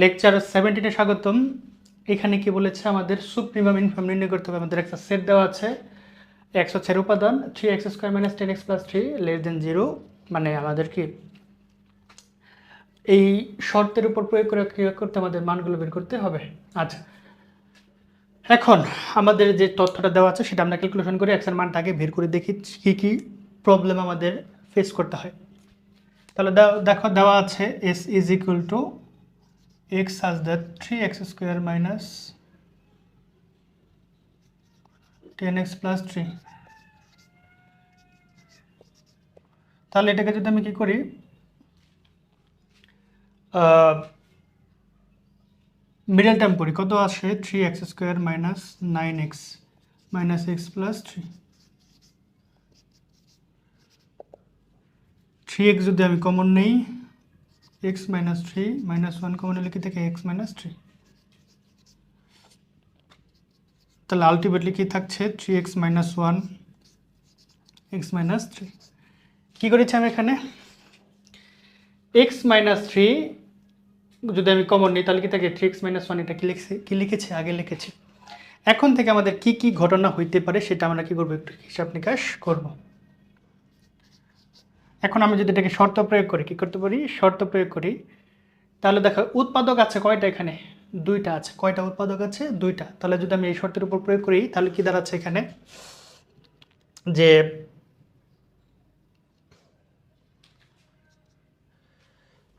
Lecture সেভেন্টিনে স্বাগতম। এখানে কি বলেছে আমাদের সুপ্রিমাম ইনফর্ম নির্ণয় করতে হবে। আমাদের একটা সেট দেওয়া আছে। এক্স হচ্ছে এর উপাদান। Three x square minus ten x plus three less than zero মানে আমাদের কি? এই শর্তের উপর প্রয়োগ করে ক্রিয়া করতে আমাদের মানগুলো বের করতে হবে। আচ্ছা। এখন আমাদের যে তথ্যটা দেওয়া আছে সেটা আমরা ক্যালকুলেশন করে এক্সের মানটাকে বের করে দেখি কী কী প্রবলেম আমাদের ফেস করতে হয়। তাহলে দেখো দেওয়া আছে S is equal to that three x square minus ten x plus three তাহলে এটাকে যদি আমি কি করি মিডল টার্ম করি, কত আসে? Three x square minus nine x minus x plus three three x যদি আমি কমন নেই x minus three minus one common লিখে থেকে? এক্স মাইনাস থ্রি তাহলে আলটিমেটলি কি থাকছে? Three x minus one x minus three কী করেছি আমি এখানে? এক্স মাইনাস থ্রি যদি আমি কমন নিই, তাহলে কি থাকে? থ্রি এক্স মাইনাস ওয়ান এটা কি লিখছি? কী লিখেছি? আগে লিখেছি। এখন থেকে আমাদের কি কি ঘটনা হইতে পারে, সেটা আমরা কি করব? একটু হিসাব নিকাশ করব। এখন আমি যদি এটাকে শর্ত প্রয়োগ করি, কি করতে পারি? শর্ত প্রয়োগ করি। তাহলে দেখো, উৎপাদক আছে কয়টা এখানে? দুইটা আছে। কয়টা উৎপাদক আছে? দুইটা। তাহলে যদি আমি এই শর্তের উপর প্রয়োগ করি, তাহলে কি দাঁড়াচ্ছে এখানে? যে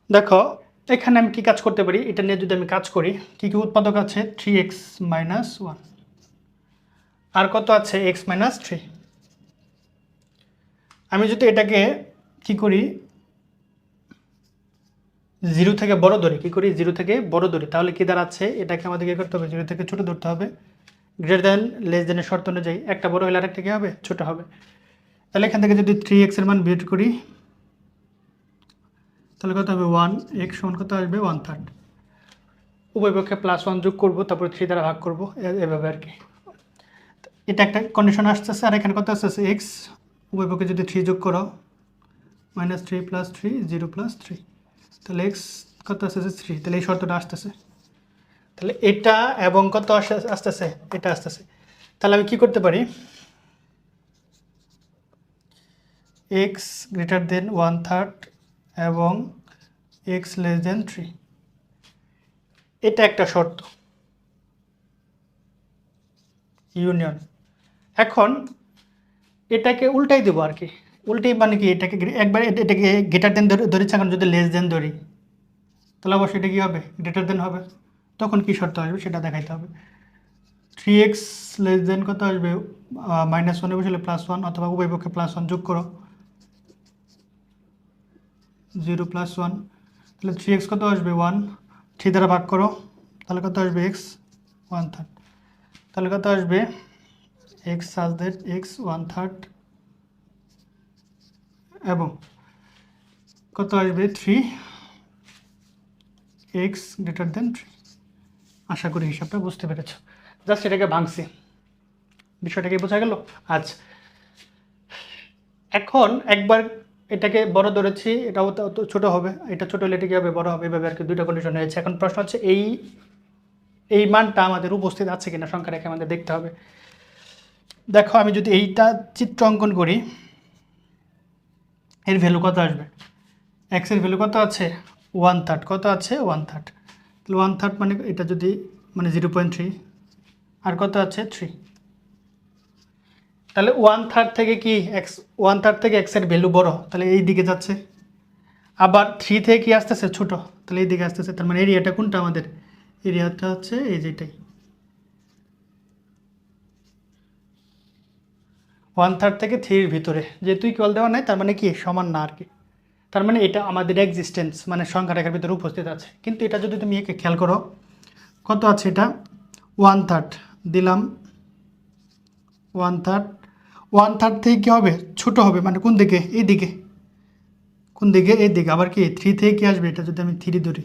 দেখো, এখানে আমি কি কাজ করতে পারি? এটা নিয়ে যদি আমি কাজ করি, কি কি উৎপাদক আছে? থ্রি এক্স মাইনাস ওয়ান আর কত আছে? এক্স মাইনাস থ্রি আমি যদি এটাকে কি করি? জিরো থেকে বড় ধরি কি করি? জিরো থেকে বড় ধরি তাহলে কি দাঁড়াচ্ছে? এটাকে আমাদের কি করতে হবে, জিরো থেকে ছোট ধরতে হবে। গ্রেটার দেন লেস দেনের শর্ত অনুযায়ী একটা বড় হলে আরেকটা কি হবে? ছোট হবে। তাহলে এখান থেকে যদি থ্রি এক্সের মান বের করি, তাহলে কত হবে? ওয়ান এক্স সমান কত আসবে? ওয়ান থার্ড উভয় পক্ষে প্লাস ওয়ান যোগ করব, তারপরে থ্রি দ্বারা ভাগ করব এভাবে আর কি। এটা একটা কন্ডিশন আসতেছে, আর এখানে কত আসতেছে? এক্স উভয় পক্ষে যদি থ্রি যোগ করো minus three plus three zero plus three তাহলে এক্স কত আসতেছে? থ্রি তাহলে এই শর্তটা আসতেছে। তাহলে এটা এবং কত আসে- আসতেছে? এটা আসতেছে। তাহলে আমি কি করতে পারি? X greater than one third এবং এক্স লেস দেন থ্রি এটা একটা শর্ত। ইউনিয়ন এখন এটাকে উল্টাই দেবো আর কি। উল্টাই মানে কি, এটাকে একবার এটাকে গ্রেটার দেন ধরেছি এখন যদি লেস দেন ধরি, তাহলে অবশ্যই এটা কী হবে? গ্রেটার দেন হবে। তখন কী শর্ত আসবে? সেটা দেখাইতে হবে। থ্রি এক্স লেস দেন কত আসবে? মাইনাস ওয়ানে বসলে প্লাস ওয়ান অথবা উভয় পক্ষে প্লাস ওয়ান যোগ করো। জিরো প্লাস ওয়ান তাহলে থ্রি এক্স কত আসবে? ওয়ান থ্রি দ্বারা ভাগ করো, তাহলে কত আসবে? এক্স ওয়ান থার্ড তাহলে কত আসবে? X such that x one third এবং কত আসবে? Three x greater than three আশা করি হিসাবটা বুঝতে পেরেছ। জাস্ট এটাকে ভাঙছি। বিষয়টা কি বোঝা গেল? আচ্ছা। এখন একবার এটাকে বড় ধরেছি, এটাও তো ছোট হবে। এটা ছোট হলে এটা কি হবে, বড় হবে। এভাবে আর কি দুইটা কন্ডিশন হয়েছে এখন প্রশ্ন হচ্ছে, এই এই মানটা আমাদের উপস্থিত আছে কিনা? সংখ্যা রেখে আমাদের দেখতে হবে। দেখো, আমি যদি এইটা চিত্র অঙ্কন করি এর ভ্যালু কত আসবে? এক্সের ভ্যালু কত আছে? ওয়ান থার্ড কত আছে? ওয়ান থার্ড তাহলে ওয়ান থার্ড মানে এটা যদি মানে জিরো পয়েন্ট থ্রি আর কত আছে? থ্রি তাহলে ওয়ান থার্ড থেকে কি এক্স ওয়ান থার্ড থেকে এক্সের ভ্যালু বড়? তাহলে এই দিকে যাচ্ছে। আবার থ্রি থেকে কি আসতেছে? ছোট। তাহলে এই দিকে আসতেছে। তার মানে এরিয়াটা কোনটা আমাদের? এরিয়াটা হচ্ছে এই যেটাই ওয়ান থার্ড থেকে থ্রির ভিতরে। যেহেতু ইকুয়াল দেওয়া নাই, তার মানে কি? সমান না আর কি। তার মানে এটা আমাদের এক্সিস্টেন্স মানে সংখ্যা রেখার ভিতরে উপস্থিত আছে। কিন্তু এটা যদি তুমি একে খেয়াল করো, কত আছে এটা? ওয়ান থার্ড দিলাম। ওয়ান থার্ড ওয়ান থার্ড থেকে কী হবে? ছোট হবে মানে কোন দিকে? এই দিকে। কোন দিকে? এই দিকে। আবার কি? থ্রি থেকে কি আসবে? এটা যদি আমি থ্রি ধরি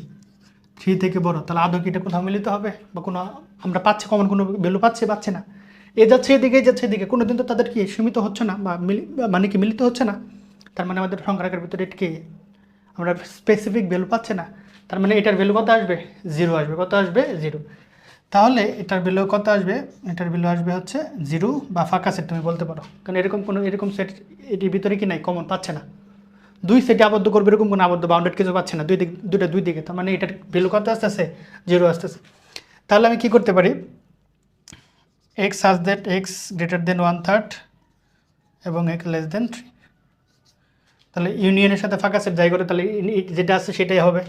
থ্রি থেকে বড়, তাহলে আদৌ কি এটা কোথাও মিলিত হবে? বা কোনো আমরা পাচ্ছি কমন কোনো ভ্যালু পাচ্ছি পাচ্ছি না। এ যাচ্ছে এদিকে যাচ্ছে এদিকে কোনো দিন তো তাদের কি সীমিত হচ্ছে না বা মানে কি মিলিত হচ্ছে না? তার মানে আমাদের সংখ্যা রেখার ভিতরে কি? আমরা স্পেসিফিক ভ্যালু পাচ্ছে না। তার মানে এটার ভ্যালু কত আসবে? জিরো আসবে। কত আসবে? জিরো তাহলে এটার ভ্যালু কত আসবে? এটার ভ্যালু আসবে হচ্ছে জিরো বা ফাঁকা সেট তুমি বলতে পারো। কারণ এরকম কোনো, এরকম সেট এটির ভিতরে কি নাই? কমন পাচ্ছে না। দুই সেটে আবদ্ধ করবে এরকম কোনো আবদ্ধ বাউন্ডেড কিছু পাচ্ছে না। দুই দিক, দুইটা, দুই দিকে। তার মানে এটার ভ্যালু কত আসতেছে? জিরো আসতেছে। তাহলে আমি কি করতে পারি? X such that x greater than one third এবং এক্স লেস দেন থ্রি তাহলে ইউনিয়নের সাথে ফাঁকা সেট যাই করে তাহলে যেটা আছে সেটাই হবে।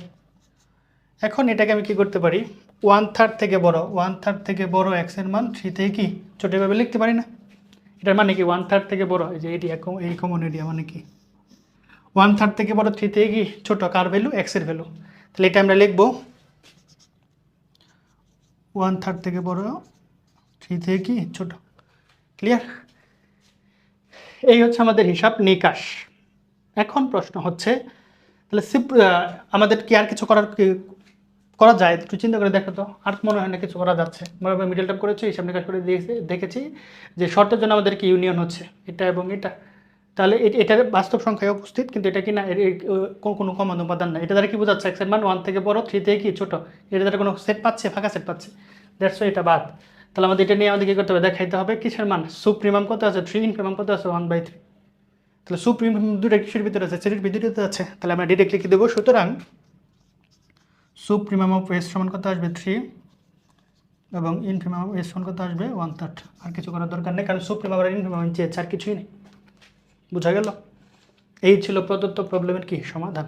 এখন এটাকে আমি কি করতে পারি? ওয়ান থার্ড থেকে বড়। ওয়ান থার্ড থেকে বড় এক্সের মান থ্রি থেকে কি? ছোটো এভাবে লিখতে পারি না? এটার মানে কি? ওয়ান থার্ড থেকে বড়। এই যে এটি এই কমন এরিয়া মানে কি? ওয়ান থার্ড থেকে বড় থ্রি থেকে কি? ছোটো। কার ভ্যালু এক্সের ভ্যালু তাহলে এটা আমরা লিখব। ওয়ান থার্ড থেকে বড় থ্রি থেকে কি ছোটো। ক্লিয়ার এই হচ্ছে আমাদের হিসাব নিকাশ। এখন প্রশ্ন হচ্ছে, তাহলে আমাদের কি আর কিছু করার করা যায়? একটু চিন্তা করে দেখো তো। আর মনে হয় না কিছু করা যাচ্ছে। আমরা মিডল টাপ করেছি, হিসাব নিকাশ করে দিয়েছি, দেখেছি যে শর্তের জন্য আমাদের কি ইউনিয়ন হচ্ছে? এটা এবং এটা। তাহলে এটার বাস্তব সংখ্যায় উপস্থিত, কিন্তু এটা কি না? কোনো কমন উপাদান না এটা দ্বারা কি বোঝাচ্ছে? এক্সের মান ওয়ান থেকে বড় থ্রি থেকে কি ছোটো। এটা দ্বারা কোনো সেট পাচ্ছে, ফাঁকা সেট পাচ্ছে। দ্যাটস এটা বাদ। তাহলে আমাদের এটা নিয়ে আমাদের কী করতে হবে? দেখাইতে হবে কিসের মান? সুপ্রিমাম কত আছে? থ্রি ইনপ্রিমাম কত আছে? ওয়ান বাই থ্রি তাহলে সুপ্রিম দুটো কিসের ভিতরে আছে? সেটির ভিতরে আছে। তাহলে আমরা ডিরেক্ট লিখে দেবো, সুতরাং সুপ্রিমাম অফ এস সমান কত আসবে? থ্রি এবং ইনপ্রিমাম অফ এস সমান কত আসবে? ওয়ান থার্ড আর কিছু করার দরকার নেই, কারণ সুপ্রিমাম আর ইনপ্রিমাম চেয়েছে, আর কিছুই নেই। বোঝা গেল? এই ছিল প্রদত্ত প্রবলেমের কি? সমাধান।